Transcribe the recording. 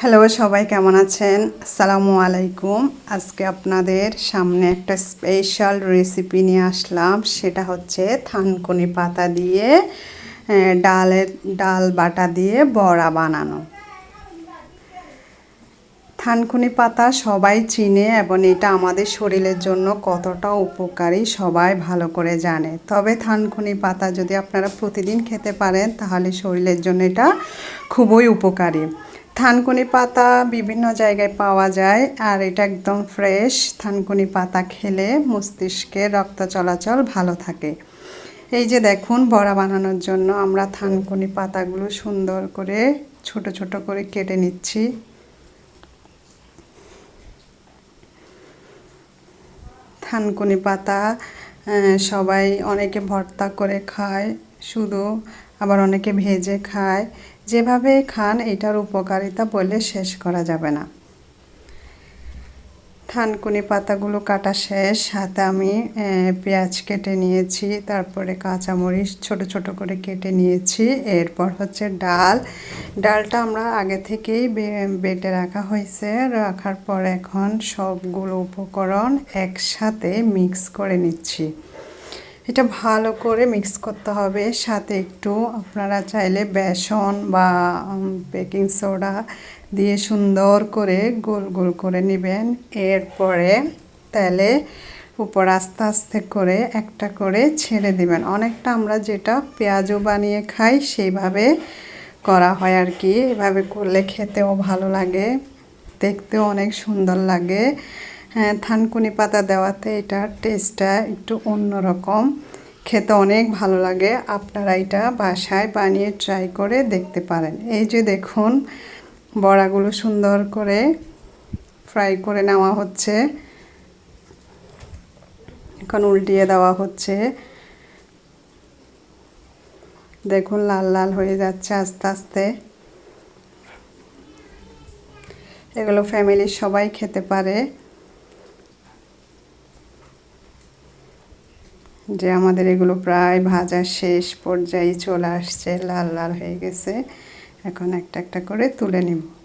Hello সবাই কেমন আছেন? আসসালামু আলাইকুম। আজকে আপনাদের সামনে একটা স্পেশাল রেসিপি নিয়ে আসলাম। সেটা হচ্ছে থানকুনি পাতা দিয়ে ডালের ডাল বাটা দিয়ে বড়া বানানো। থানকুনি পাতা সবাই চিনে এবং এটা আমাদের শরীরের জন্য কতটা উপকারী সবাই ভালো করে জানে। তবে থানকুনি পাতা যদি আপনারা প্রতিদিন খেতে পারেন, তাহলে শরীরের জন্য এটা খুবই উপকারী। থানকুনি পাতা বিভিন্ন জায়গায় পাওয়া যায়, আর এটা একদম ফ্রেশ থানকুনি পাতা খেলে মস্তিষ্কে রক্ত চলাচল ভালো থাকে। এই যে দেখুন, বড়া বানানোর জন্য আমরা থানকুনি পাতাগুলো সুন্দর করে ছোট ছোট করে কেটে নিচ্ছি। থানকুনি পাতা সবাই অনেকে ভর্তা করে খায়, শুধু আবার অনেকে ভেজে খায়। যেভাবে খান, এটার উপকারিতা বলে শেষ করা যাবে না। থানকুনি পাতাগুলো কাটা শেষ, হাতে আমি পেঁয়াজ কেটে নিয়েছি, তারপরে কাঁচামরিচ ছোট ছোট করে কেটে নিয়েছি, এরপর হচ্ছে ডাল। ডালটা আমরা আগে থেকেই বেটে রাখা হয়েছে, রাখার পর এখন সবগুলো উপকরণ একসাথে মিক্স করে নিচ্ছি। এটা ভালো করে মিক্স করতে হবে। সাথে একটু আপনারা চাইলে বেসন বা বেকিং সোডা দিয়ে সুন্দর করে গোল গোল করে নেবেন। এরপরে তেলে উপর আস্তে আস্তে করে একটা করে ছেড়ে দিবেন। অনেকটা আমরা যেটা পেঁয়াজও বানিয়ে খাই সেইভাবে করা হয় আর কি। এভাবে করলে খেতেও ভালো লাগে, দেখতেও অনেক সুন্দর লাগে। থানকুনি পাতা দেওয়াতে এটার টেস্টটা একটু অন্যরকম। খেতে অনেক ভালো লাগে। আপনারা এটা বাসায় বানিয়ে ট্রাই করে দেখতে পারেন। এই যে দেখুন, বড়াগুলো সুন্দর করে ফ্রাই করে নেওয়া হচ্ছে। এখন উল্টিয়ে দেওয়া হচ্ছে। দেখুন, লাল লাল হয়ে যাচ্ছে আস্তে আস্তে। এগুলো ফ্যামিলির সবাই খেতে পারে। যে আমাদের এগুলো প্রায় ভাজা শেষ পর্যায়ে চলে আসছে, লাল লাল হয়ে গেছে। এখন একটা একটা করে তুলে নিব।